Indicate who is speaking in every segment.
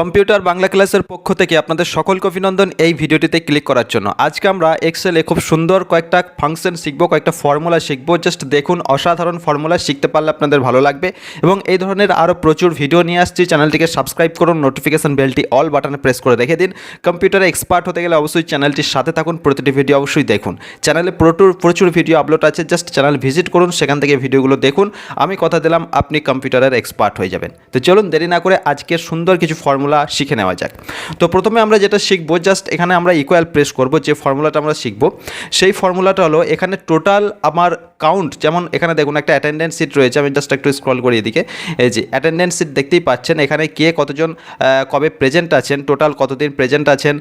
Speaker 1: computer Bangla ক্লাসের পক্ষ থেকে আপনাদের সকলকে অভিনন্দন এই ভিডিওটিতে ক্লিক করার জন্য আজকে আমরা এক্সেলে খুব সুন্দর কয়েকটা ফাংশন শিখব কয়েকটা ফর্মুলা শিখব জাস্ট দেখুন অসাধারণ ফর্মুলা শিখতে পারলে আপনাদের ভালো লাগবে এবং এই ধরনের আরও প্রচুর ভিডিও নিয়ে আসছি চ্যানেলটিকে সাবস্ক্রাইব করুন নোটিফিকেশান বেলটি অল বাটনে প্রেস করে রেখে দিন কম্পিউটারে এক্সপার্ট হতে গেলে অবশ্যই চ্যানেলটির সাথে থাকুন প্রতিটি ভিডিও অবশ্যই দেখুন চ্যানেলে প্রচুর প্রচুর ভিডিও আপলোড আছে জাস্ট চ্যানেল ভিজিট করুন সেখান থেকে ভিডিওগুলো দেখুন আমি কথা দিলাম আপনি কম্পিউটারের এক্সপার্ট হয়ে যাবেন তো চলুন দেরি না করে আজকে সুন্দর কিছু ফর্মুলা ফর্মুলা শিখে নেওয়া যাক তো প্রথমে আমরা যেটা শিখব জাস্ট এখানে আমরা ইকুয়াল প্রেস করব যে ফর্মুলাটা আমরা শিখব সেই ফর্মুলাটা হলো এখানে টোটাল আমার কাউন্ট যেমন এখানে দেখুন একটা অ্যাটেন্ডেন্স সিট রয়েছে আমি জাস্ট একটু স্ক্রল করি এদিকে এই যে অ্যাটেন্ডেন্স সিট দেখতেই পাচ্ছেন এখানে কে কতজন কবে প্রেজেন্ট আছেন টোটাল কতদিন প্রেজেন্ট আছেন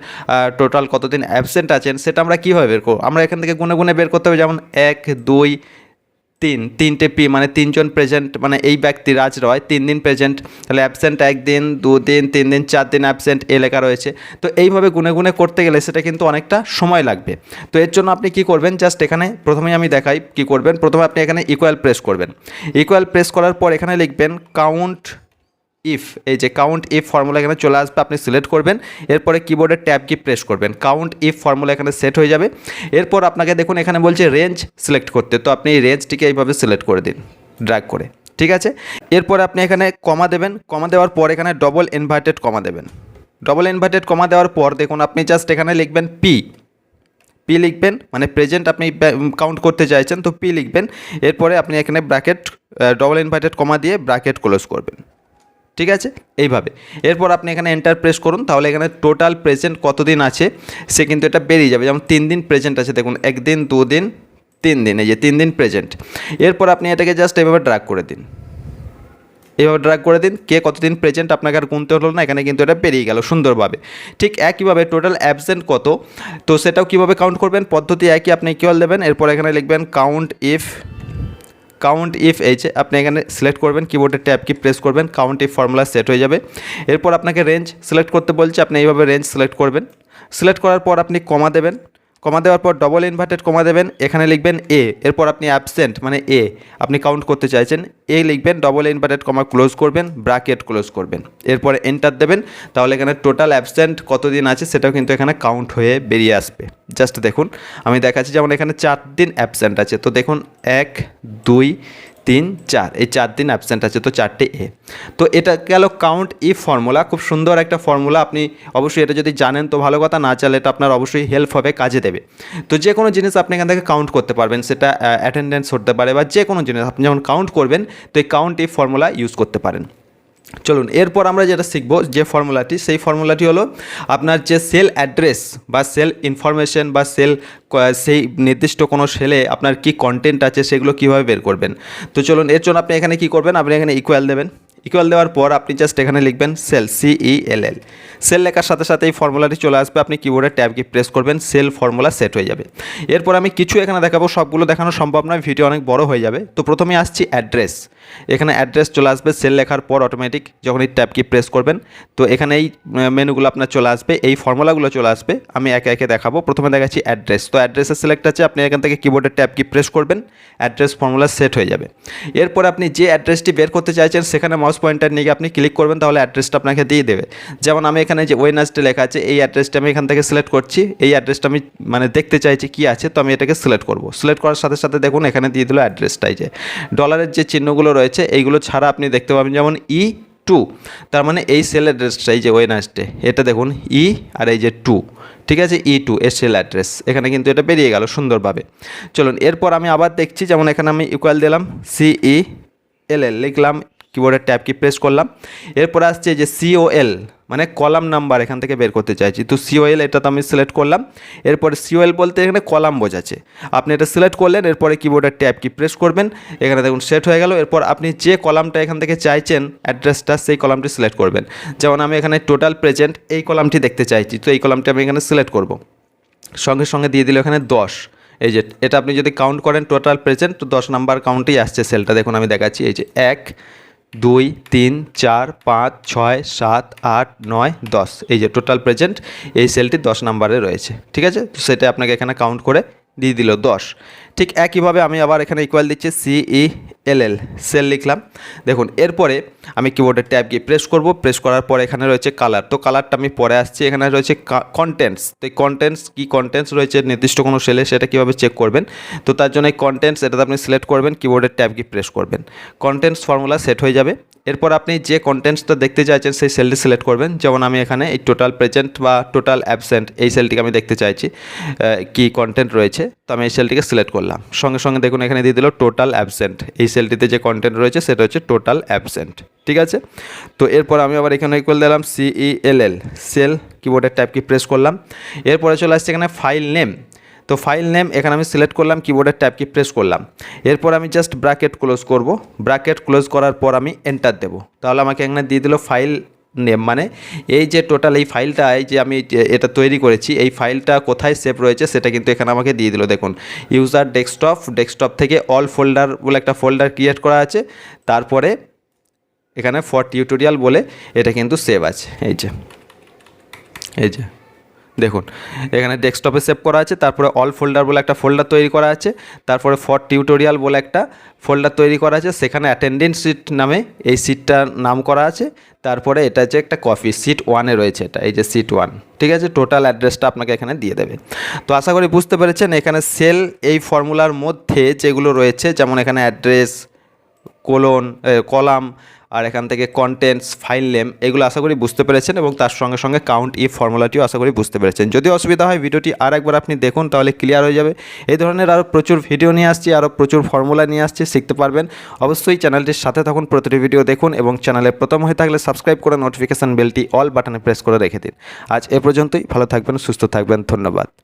Speaker 1: টোটাল কতদিন অ্যাবসেন্ট আছেন সেটা আমরা কীভাবে বের করবো আমরা এখান থেকে গুনে গুনে বের করতে হবে যেমন এক দুই তিন তিনটে পি মানে তিনজন প্রেজেন্ট মানে এই ব্যক্তি রাজ রয় তিন দিন প্রেজেন্ট তাহলে অ্যাবসেন্ট একদিন দিন তিন দিন চার দিন অ্যাবসেন্ট এ লেখা রয়েছে তো এইভাবে গুনে গুনে করতে গেলে সেটা কিন্তু অনেকটা সময় লাগবে তো এর জন্য আপনি কি করবেন জাস্ট এখানে প্রথমেই আমি দেখাই কি করবেন প্রথমে আপনি এখানে ইকুয়াল প্রেস করবেন ইকুয়াল প্রেস করার পর এখানে লিখবেন কাউন্ট ইফ এই যে কাউন্ট ইফ ফর্মুলা এখানে চলে আসবে আপনি সিলেক্ট করবেন এরপরে কিবোর্ডের ট্যাব কি প্রেস করবেন কাউন্ট ইফ ফর্মুলা এখানে সেট হয়ে যাবে এরপর আপনাকে দেখুন এখানে বলছে রেঞ্জ সিলেক্ট করতে তো আপনি এই রেঞ্জটিকে এইভাবে সিলেক্ট করে দিন ড্রাগ করে ঠিক আছে এরপর আপনি এখানে কমা দেবেন কমা দেওয়ার পর এখানে ডবল ইনভার্টেড কমা দেবেন ডবল ইনভার্টেড কমা দেওয়ার পর দেখুন আপনি জাস্ট এখানে লিখবেন পি পি লিখবেন মানে প্রেজেন্ট আপনি কাউন্ট করতে চাইছেন তো পি লিখবেন এরপরে আপনি এখানে ব্র্যাকেট ডবল ইনভার্টেড কমা দিয়ে ব্র্যাকেট ক্লোজ করবেন ঠিক আছে এইভাবে এরপর আপনি এখানে এন্টার প্রেস করুন তাহলে এখানে টোটাল প্রেজেন্ট কতদিন আছে সে কিন্তু এটা বেরিয়ে যাবে যেমন তিন দিন প্রেজেন্ট আছে দেখুন একদিন দিন তিন দিন এই যে তিন দিন প্রেজেন্ট এরপর আপনি এটাকে জাস্ট এভাবে ড্রাগ করে দিন এভাবে ড্রাগ করে দিন কে কতদিন প্রেজেন্ট আপনাকে আর গুনতে হলো না এখানে কিন্তু এটা পেরিয়ে গেল সুন্দরভাবে ঠিক একইভাবে টোটাল অ্যাবসেন্ট কত তো সেটাও কীভাবে কাউন্ট করবেন পদ্ধতি একই আপনি কেওয়াল দেবেন এরপর এখানে লিখবেন কাউন্ট ইফ কাউন্ট ইফ এইচে আপনি এখানে সিলেক্ট করবেন কিবোর্ডের ট্যাব কি প্রেস করবেন কাউন্ট ইফ ফর্মুলা সেট হয়ে যাবে এরপর আপনাকে রেঞ্জ সিলেক্ট করতে বলছে আপনি এইভাবে রেঞ্জ সিলেক্ট করবেন সিলেক্ট করার পর আপনি কমা দেবেন কমা দেওয়ার পর ডবল ইনভার্টেড কমা দেবেন এখানে লিখবেন এ এরপর আপনি অ্যাবসেন্ট মানে এ আপনি কাউন্ট করতে চাইছেন এ লিখবেন ডবল ইনভার্টেড কমা ক্লোজ করবেন ব্র্যাকেট ক্লোজ করবেন এরপরে এন্টার দেবেন তাহলে এখানে টোটাল অ্যাবসেন্ট কতদিন আছে সেটাও কিন্তু এখানে কাউন্ট হয়ে বেরিয়ে আসবে জাস্ট দেখুন আমি দেখাচ্ছি যেমন এখানে চার দিন অ্যাবসেন্ট আছে তো দেখুন এক দুই তিন চার এই চার দিন অ্যাবসেন্ট আছে তো চারটে এ তো এটা গেল কাউন্ট ইফ ফর্মুলা খুব সুন্দর একটা ফর্মুলা আপনি অবশ্যই এটা যদি জানেন তো ভালো কথা না চালে এটা আপনার অবশ্যই হেল্প হবে কাজে দেবে তো যে কোনো জিনিস আপনি এখান থেকে কাউন্ট করতে পারবেন সেটা অ্যাটেন্ডেন্স হতে পারে বা যে কোনো জিনিস আপনি যখন কাউন্ট করবেন তো এই কাউন্ট ইফ ফর্মুলা ইউজ করতে পারেন চলুন এরপর আমরা যেটা শিখব যে ফর্মুলাটি সেই ফর্মুলাটি হলো আপনার যে সেল অ্যাড্রেস বা সেল ইনফরমেশন বা সেল সেই নির্দিষ্ট কোনো সেলে আপনার কি কন্টেন্ট আছে সেগুলো কিভাবে বের করবেন তো চলুন এর জন্য আপনি এখানে কি করবেন আপনি এখানে ইকুয়াল দেবেন ইকুয়াল দেওয়ার পর আপনি জাস্ট এখানে লিখবেন সেল সিই এল এল সেল লেখার সাথে সাথে এই ফর্মুলাটি চলে আসবে আপনি কিবোর্ডে ট্যাব কি প্রেস করবেন সেল ফর্মুলা সেট হয়ে যাবে এরপর আমি কিছু এখানে দেখাবো সবগুলো দেখানো সম্ভব নয় ভিডিও অনেক বড় হয়ে যাবে তো প্রথমে আসছি অ্যাড্রেস এখানে অ্যাড্রেস চলে আসবে সেল লেখার পর অটোমেটিক যখন এই ট্যাব কি প্রেস করবেন তো এখানে এই মেনুগুলো আপনার চলে আসবে এই ফর্মুলাগুলো চলে আসবে আমি একে একে দেখাবো প্রথমে দেখাচ্ছি অ্যাড্রেস তো অ্যাড্রেসের সিলেক্ট আছে আপনি এখান থেকে কিবোর্ডের ট্যাব কি প্রেস করবেন অ্যাড্রেস ফর্মুলা সেট হয়ে যাবে এরপর আপনি যে অ্যাড্রেসটি বের করতে চাইছেন সেখানে মাউস পয়েন্টার নিয়ে আপনি ক্লিক করবেন তাহলে অ্যাড্রেসটা আপনাকে দিয়ে দেবে যেমন আমি এখানে যে ওয়েনাসডে লেখা আছে এই অ্যাড্রেসটা আমি এখান থেকে সিলেক্ট করছি এই অ্যাড্রেসটা আমি মানে দেখতে চাইছি কি আছে তো আমি এটাকে সিলেক্ট করব সিলেক্ট করার সাথে সাথে দেখুন এখানে দিয়ে দিল অ্যাড্রেসটাই যে ডলারের যে চিহ্নগুলো রয়েছে এইগুলো ছাড়া আপনি দেখতে পাবেন যেমন ই e টু তার মানে এই সেল অ্যাড্রেসটা এই যে ওয়েনাসডে এটা দেখুন ই e আর এই যে টু ঠিক আছে ই e টু এর সেল অ্যাড্রেস এখানে কিন্তু এটা বেরিয়ে গেল সুন্দরভাবে চলুন এরপর আমি আবার দেখছি যেমন এখানে আমি ইকুয়াল দিলাম সিই এল এল লিখলাম কিবোর্ডের ট্যাব কি প্রেস করলাম এরপর আসছে যে সিওএল মানে কলাম নাম্বার এখান থেকে বের করতে চাইছি তো সিওএল এটা তো আমি সিলেক্ট করলাম এরপরে সিওএল বলতে এখানে কলাম বোঝাচ্ছে আপনি এটা সিলেক্ট করলেন এরপরে কিবোর্ডের ট্যাব কি প্রেস করবেন এখানে দেখুন সেট হয়ে গেল এরপর আপনি যে কলামটা এখান থেকে চাইছেন অ্যাড্রেসটা সেই কলামটি সিলেক্ট করবেন যেমন আমি এখানে টোটাল প্রেজেন্ট এই কলামটি দেখতে চাইছি তো এই কলামটি আমি এখানে সিলেক্ট করব সঙ্গে সঙ্গে দিয়ে দিল এখানে দশ এই যে এটা আপনি যদি কাউন্ট করেন টোটাল প্রেজেন্ট তো দশ নাম্বার কাউন্টেই আসছে সেলটা দেখুন আমি দেখাচ্ছি এই যে এক দুই তিন চার পাঁচ ছয় সাত আট নয় দশ এই যে টোটাল প্রেজেন্ট এই সেলটি দশ নাম্বারে রয়েছে ঠিক আছে তো সেটা আপনাকে এখানে কাউন্ট করে দিয়ে দিল দশ ঠিক একইভাবে আমি আবার এখানে ইকুয়াল দিচ্ছি সিই এল এল সেল লিখলাম দেখুন এরপরে আমি কিবোর্ডের ট্যাব গিয়ে প্রেস করব প্রেস করার পর এখানে রয়েছে কালার তো কালারটা আমি পরে আসছি এখানে রয়েছে কন্টেন্টস তো এই কন্টেন্টস কী কন্টেন্টস রয়েছে নির্দিষ্ট কোনো সেলে সেটা কীভাবে চেক করবেন তো তার জন্য এই কন্টেন্টস এটাতে আপনি সিলেক্ট করবেন কিবোর্ডের ট্যাব গিয়ে প্রেস করবেন কন্টেন্টস ফর্মুলা সেট হয়ে যাবে এরপর আপনি যে কন্টেন্টসটা দেখতে চাইছেন সেই সেলটি সিলেক্ট করবেন যেমন আমি এখানে এই টোটাল প্রেজেন্ট বা টোটাল অ্যাবসেন্ট এই সেলটিকে আমি দেখতে চাইছি কি কন্টেন্ট রয়েছে তো আমি এই সেলটিকে সিলেক্ট করলাম সঙ্গে সঙ্গে দেখুন এখানে দিয়ে দিল টোটাল অ্যাবসেন্ট এই সেলটিতে যে কন্টেন্ট রয়েছে সেটা হচ্ছে টোটাল অ্যাবসেন্ট ঠিক আছে তো এরপর আমি আবার এখানে ইকুয়াল দিলাম সিইএলএল সেল কিবোর্ডের টাইপ কি প্রেস করলাম এরপরে চলে আসছে এখানে ফাইল নেম তো ফাইল নেম এখানে আমি সিলেক্ট করলাম কিবোর্ডের ট্যাব কি প্রেস করলাম এরপর আমি জাস্ট ব্র্যাকেট ক্লোজ করব ব্র্যাকেট ক্লোজ করার পর আমি এন্টার দেব তাহলে আমাকে এখানে দিয়ে দিল ফাইল মানে এই যে টোটাল এই ফাইলটা যে আমি এটা তৈরি করেছি এই ফাইলটা কোথায় সেভ রয়েছে সেটা কিন্তু এখানে আমাকে দিয়ে দিল দেখুন ইউজার ডেস্কটপ ডেস্কটপ থেকে অল ফোল্ডার বলে একটা ফোল্ডার ক্রিয়েট করা আছে তারপরে এখানে ফর টিউটোরিয়াল বলে এটা কিন্তু সেভ আছে এই যে এই যে দেখুন এখানে ডেস্কটপে সেভ করা আছে তারপরে অল ফোল্ডার বলে একটা ফোল্ডার তৈরি করা আছে তারপরে ফর টিউটোরিয়াল বলে একটা ফোল্ডার তৈরি করা আছে সেখানে অ্যাটেন্ডেন্স সিট নামে এই সিটটার নাম করা আছে তারপরে এটা যে একটা কপি সিট ওয়ানে রয়েছে এটা এই যে সিট ওয়ান ঠিক আছে টোটাল অ্যাড্রেসটা আপনাকে এখানে দিয়ে দেবে তো আশা করি বুঝতে পেরেছেন এখানে সেল এই ফর্মুলার মধ্যে যেগুলো রয়েছে যেমন এখানে অ্যাড্রেস কোলন কলাম আর এখান থেকে কন্টেন্টস ফাইল নেম এগুলো আশা করি বুঝতে পেরেছেন এবং তার সঙ্গে সঙ্গে কাউন্ট ই ফর্মুলাটিও আশা করি বুঝতে পেরেছেন যদি অসুবিধা হয় ভিডিওটি আর একবার আপনি দেখুন তাহলে ক্লিয়ার হয়ে যাবে এই ধরনের আরও প্রচুর ভিডিও নিয়ে আসছি আরও প্রচুর ফর্মুলা নিয়ে আসছি শিখতে পারবেন অবশ্যই চ্যানেলটির সাথে থাকুন প্রতিটি ভিডিও দেখুন এবং চ্যানেলে প্রথম হয়ে থাকলে সাবস্ক্রাইব করে নোটিফিকেশান বেলটি অল বাটনে প্রেস করে রেখে দিন আজ এ পর্যন্তই ভালো থাকবেন সুস্থ থাকবেন ধন্যবাদ